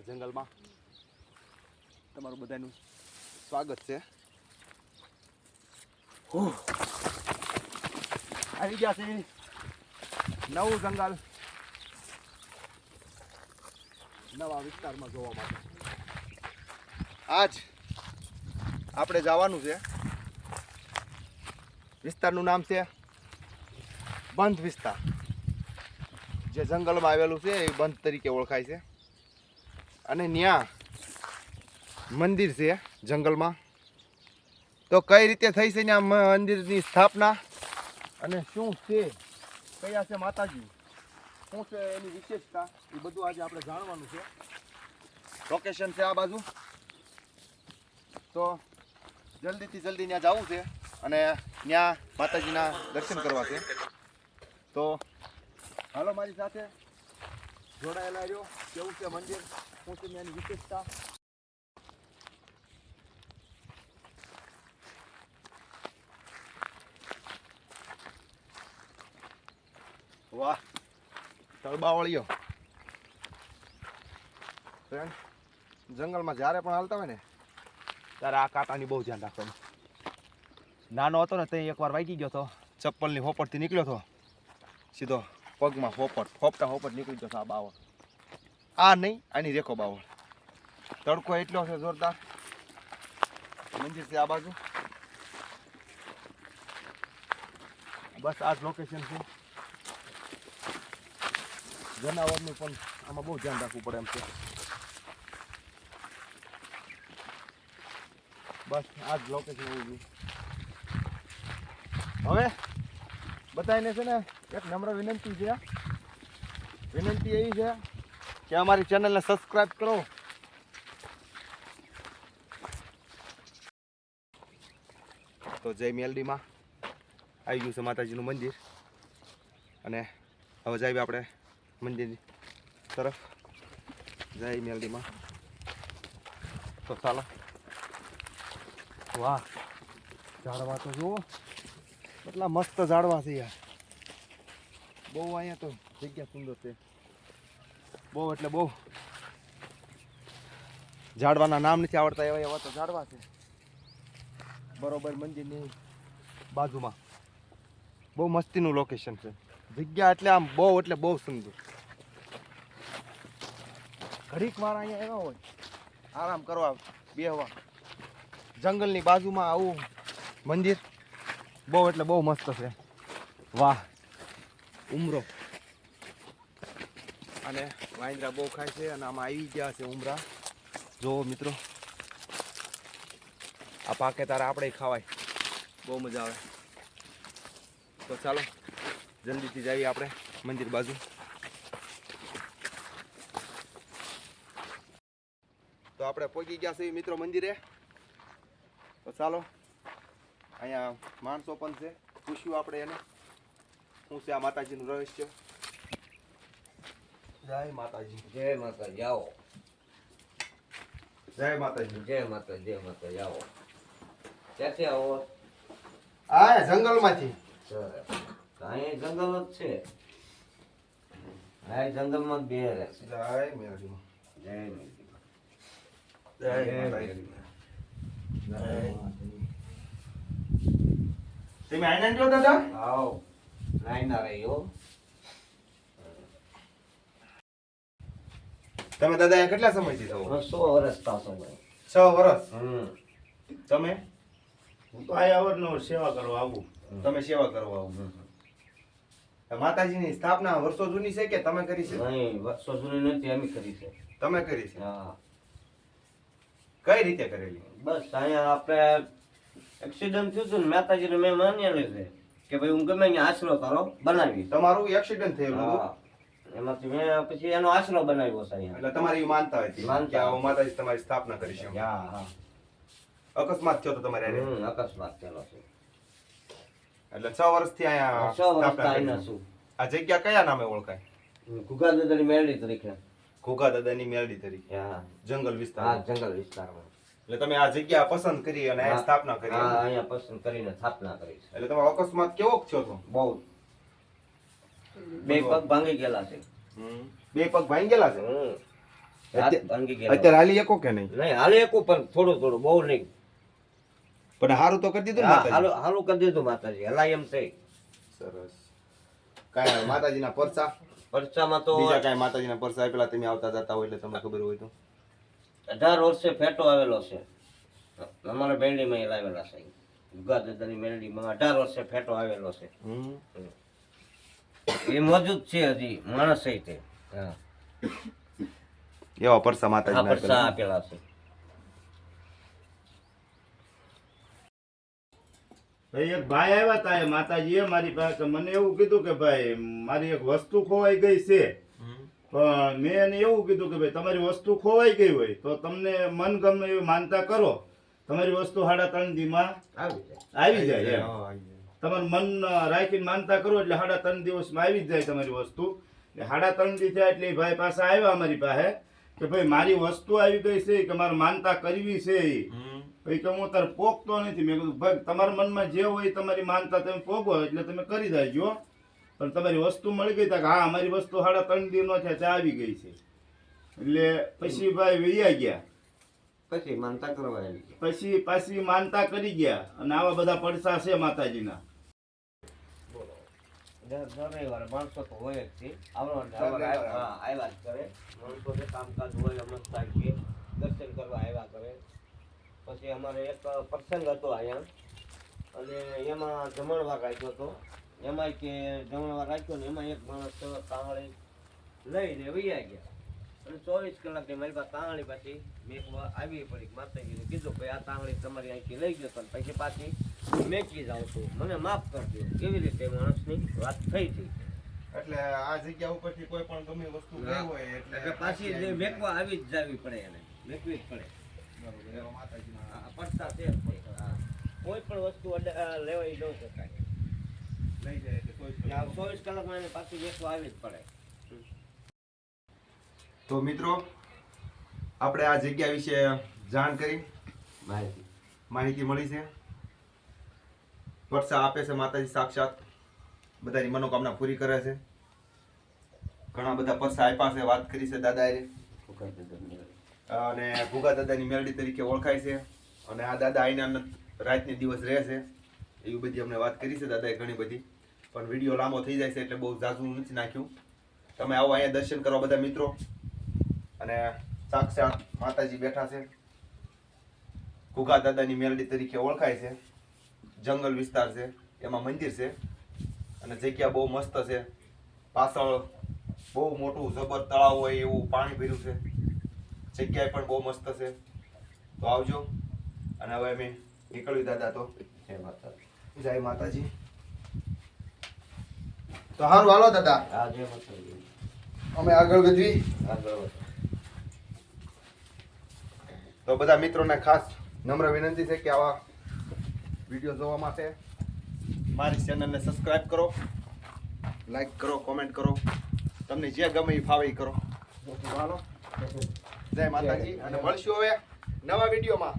આપણા જંગલમાં. તમારું બધાનું સ્વાગત છે. આવી ગયા છે. નવું જંગલ. નવા વિસ્તારમાં જોવા માટે. આજ આપણે જવાનું છે. વિસ્તારનું નામ છે બંધ વિસ્તાર. જે જંગલમાં આવેલું છે, એ બંધ તરીકે ઓળખાય છે. અને ત્યાં મંદિર છે જંગલમાં. તો કઈ રીતે થઈ છે ત્યાં મંદિરની સ્થાપના? અને શું છે? કયા છે માતાજી? શું છે એની વિશેષતા? એ બધું આજે આપણે જાણવાનું છે. લોકેશન છે આ બાજુ. તો જલ્દીથી જલ્દી ત્યાં જવું છે અને ત્યાં માતાજીના દર્શન કરવા છે. તો હાલો મારી સાથે જોડાયેલા રહ્યો. કેવું છે મંદિર? શું છે એની વિશેષતા? વાહ. તળબાવળીઓ ફ્રેન્ડ જંગલમાં જ્યારે પણ હાલતા હોય ને, ત્યારે આ કાંટાની બહુ ધ્યાન રાખવાનું. નાનો હતો ને ત્યાં એકવાર વાગી ગયો હતો ચપ્પલની હોપડથી નીકળ્યો હતો સીધો પગમાં હોપટ ફોપટા હોપટ નીકળી જશે આ બાવળ. આ નહીં, આની રેખો બાવળ. તડકો એટલો છે જોરદાર. મંદિર છે આ બાજુ. બસ આ જ લોકેશન છે. જનાવરનું પણ આમાં બહુ ધ્યાન રાખવું પડે એમ છે. બસ આ જ લોકેશન હોવું હવે બધાને છે ને એક નમ્ર વિનંતી છે. વિનંતી એવી છે કે અમારી ચેનલને સબસ્ક્રાઈબ કરો. તો જય મેલડીમાં. આવી ગયું છે માતાજીનું મંદિર. અને હવે જઈએ આપણે મંદિર તરફ. જય મેલડીમાં. તો ચાલો. વાહ. ઝાડવા તો જુઓ. કેટલા મસ્ત ઝાડવા છે યાર. બહુ અહીંયા તો જગ્યા સુંદર છે. બહુ એટલે બહુ. ઝાડવાના નામ નથી આવડતા એવા એવા તો ઝાડવા છે. બરોબર મંદિરની બાજુમાં. બહુ મસ્તીનું લોકેશન છે. જગ્યા એટલે આમ બહુ એટલે બહુ સુંદર. ઘડીક વાર અહીંયા એવા હોય, આરામ કરવા બેહવા. જંગલની બાજુમાં આવું મંદિર. બહુ એટલે બહુ મસ્ત છે. વાહ. ઉમરો. અને વાંદરા બહુ ખાય છે અને આમાં આવી ગયા છે ઉમરા. જો મિત્રો. આ પાકે તારે આપણે ખાવાય. બહુ મજા આવે. તો ચાલો, જલ્દીથી જઈએ આપણે મંદિર બાજુ. તો આપણે પહોંચી ગયા છીએ મિત્રો મંદિરે. તો ચાલો. અહીંયા માણસો પણ છે. પૂછ્યું આપણે એને. શું છે આ માતાજીનું રહસ્ય? જય માતાજી. જય માતા જાઓ જય માતાજી. જય માતા જય માતા જાઓ ક્યાંથી આવો? આ જંગલમાંથી. અહીં જંગલ જ છે. આ જંગલમાં બે રહે છે. જય મેરી જય મેરી જય જય માતાજી. તમે આનંદ જો દાદા આવો નાઈ ના રહી હો. તમે દાદા અહીંયા કેટલા સમયથી છો? સો વર્ષ ભાઈ છ વર્ષ તમે? હું તો આ અવારનવાર સેવા કરવા આવું. તમે સેવા કરવા આવું. માતાજીની સ્થાપના વર્ષો જૂની છે કે તમે કરી છે? નહીં વર્ષો જૂની નથી અમે કરી છે. તમે કરી છે? હા. કઈ રીતે કરેલી? બસ અહીંયા આપણે એક્સિડન્ટ થયું હતું ને માતાજીને મેં માન્યેલું છે કે ભાઈ હું ગમે અહીંયા આશરો તારો બનાવી તમારું એક્સિડન્ટ થયેલું હતું? એમાંથી મેં પછી એનો આશરો બનાવ્યો છે અહીંયા. એટલે તમારી માનતા હતી? માનતા. હું માતાજી તમારી સ્થાપના કરી છે હા હા. અકસ્માત થયો તો તમારે. અકસ્માત થયેલો છે. એટલે છ વર્ષથી અહીંયા છ વર્ષ સ્થાપના કરી શું આ જગ્યા કયા નામે ઓળખાય? ઘુગા દાદાની મેળડી તરીકે. ઘુગા દાદાની મેળડી તરીકે. હા. જંગલ હા વિસ્તાર જંગલ વિસ્તારમાં. એટલે તમે આ જગ્યા પસંદ કરી અને અહીંયા સ્થાપના કરી હા અહીંયા પસંદ કરીને સ્થાપના કરી છે. એટલે તમે અકસ્માત કેવો થયો હતો બહુ. બે પગ ભાંગી ગયેલા છે. બે પગ ભાંગી ગયેલા છે? અત્યારે હાલી એકો કે નહીં? નહીં હાલી એકો પણ થોડું થોડું બહુ નહીં. પણ હારું તો કરી દીધું ને? હાલું હાલું કરી દીધું માતાજી. હલાય એમ થઈ. સરસ. કાંઈ માતાજીના પરચા પરચામાં તો બીજા કાંઈ માતાજીના પરસા પેલા તમે આવતા જતા હોય એટલે તમને ખબર હોય તો. અઢાર વર્ષે ફેટો આવેલો છે. અમારા મેરડીમાં એ લાવેલા છે. ગુગા દાદાની મેરડીમાં અઢાર વર્ષે ફેટો આવેલો છે. એ મોજૂદ છે હજી માણસ તે. હા. એવા પરસા આ માતાજીના આપેલા. છે. ભાઈ એક ભાઈ આવ્યા હતા એ માતાજીએ મારી પાસે મને એવું કીધું કે ભાઈ મારી એક વસ્તુ ખોવાઈ ગઈ છે. મેં એને એવું કીધું કે ભાઈ તમારી વસ્તુ ખોવાઈ ગઈ હોય તો તમને મન ગમે એવી માનતા કરો તમારી વસ્તુ સાડા ત્રણ દીમાં આવી જાય એમ. તમારું મન રાખીને માનતા કરો એટલે સાડા ત્રણ દિવસમાં આવી જ જાય તમારી વસ્તુ એટલે સાડા ત્રણ દિવસ થયા એટલે ભાઈ પાસે આવ્યા અમારી પાસે કે ભાઈ મારી વસ્તુ આવી ગઈ છે કે મારે માનતા કરવી છે. હમ. ભાઈ કે હું તાર પોગતો નથી મેં કીધું ભાઈ તમારા મનમાં જે હોય તમારી માનતા તમે પોગો એટલે તમે કરી દેજો પણ તમારી વસ્તુ મળી ગઈ તા કે હા અમારી વસ્તુ સાડા ત્રણ દિનો નો છે ત્યાં આવી ગઈ છે. એટલે પછી ભાઈ વૈયા ગયા. પછી માનતા કરવા આવી પછી પાછી માનતા કરી ગયા. અને આવા બધા પડસા છે માતાજીના. માણસો તો હોય જ છે. આવ્યા હા, આવ્યા. જ કરે. માણસો કામકાજ હોય અમસ્તા કે દર્શન કરવા આવ્યા કરે. પછી અમારે એક પ્રસંગ હતો અહીંયા. અને એમાં જમણવા રાખ્યો હતો. એમાંય કે જમણવાર રાખ્યો ને એમાં એક માણસ તાંગળી લઈને વૈયા ગયા. અને ચોવીસ કલાકની મારી પાસે તાંગળી પાછી મેકવા આવી પડી. માતાજીને કીધું ભાઈ આ તાંગળી તમારી અહીંથી લઈ ગયો પણ પછી પાછી મેચી જાઉં છું. મને માફ કરજો. કેવી રીતે માણસની વાત થઈ હતી. એટલે આ જગ્યા ઉપરથી કોઈ પણ ગમે વસ્તુ ગઈ હોય એટલે પાછી જે મેકવા આવી જ જાવી પડે એને. મેકવી જ પડે. બરોબર, એવા માતાજીના પડતા છે. કોઈ પણ વસ્તુ લેવાય ન શકાય. લઈ જાય એટલે કોઈ જ આ ચોવીસ કલાકમાં એને પાછી મેકવા આવી જ પડે તો મિત્રો આપણે આ જગ્યા વિશે જાણ કરી. માહિતી. માહિતી મળી છે. વર્ષા આપે છે માતાજી સાક્ષાત. બધાની મનોકામના પૂરી કરે છે. ઘણા બધા પરસા આપ્યા છે વાત કરી છે દાદાએ. અને ભૂગા દાદાની મેલડી તરીકે ઓળખાય છે. અને આ દાદા અહીંના રાતની દિવસ રહે છે. એવી બધી અમને વાત કરી છે દાદાએ ઘણી બધી. પણ વીડિયો લાંબો થઈ જાય છે એટલે બહુ ઝાઝું નથી નાખ્યું. તમે આવો અહીંયા દર્શન કરવા બધા મિત્રો. અને સાક્ષાત માતાજી બેઠા છે. ઘુગા દાદાની મેલડી તરીકે ઓળખાય છે. જંગલ વિસ્તાર છે. એમાં મંદિર છે. અને જગ્યા બહુ મસ્ત છે. પાછળ બહુ મોટું જબર તળાવ હોય એવું પાણી ભર્યું છે. જગ્યા પણ બહુ મસ્ત છે. તો આવજો. અને હવે અમે નીકળ્યું દાદા તો. જય માતા જય માતાજી. તો સારું હાલો દાદા. આ અમે આગળ વધવી. આગળ તો બધા મિત્રોને ખાસ નમ્ર વિનંતી છે કે આવા વીડિયો જોવા માટે મારી ચેનલને સબસ્ક્રાઇબ કરો લાઈક કરો કોમેન્ટ કરો. તમને જે ગમે એ ફાવે કરો. તો હાલો. જય માતાજી અને મળશું હવે નવા વિડીયોમાં.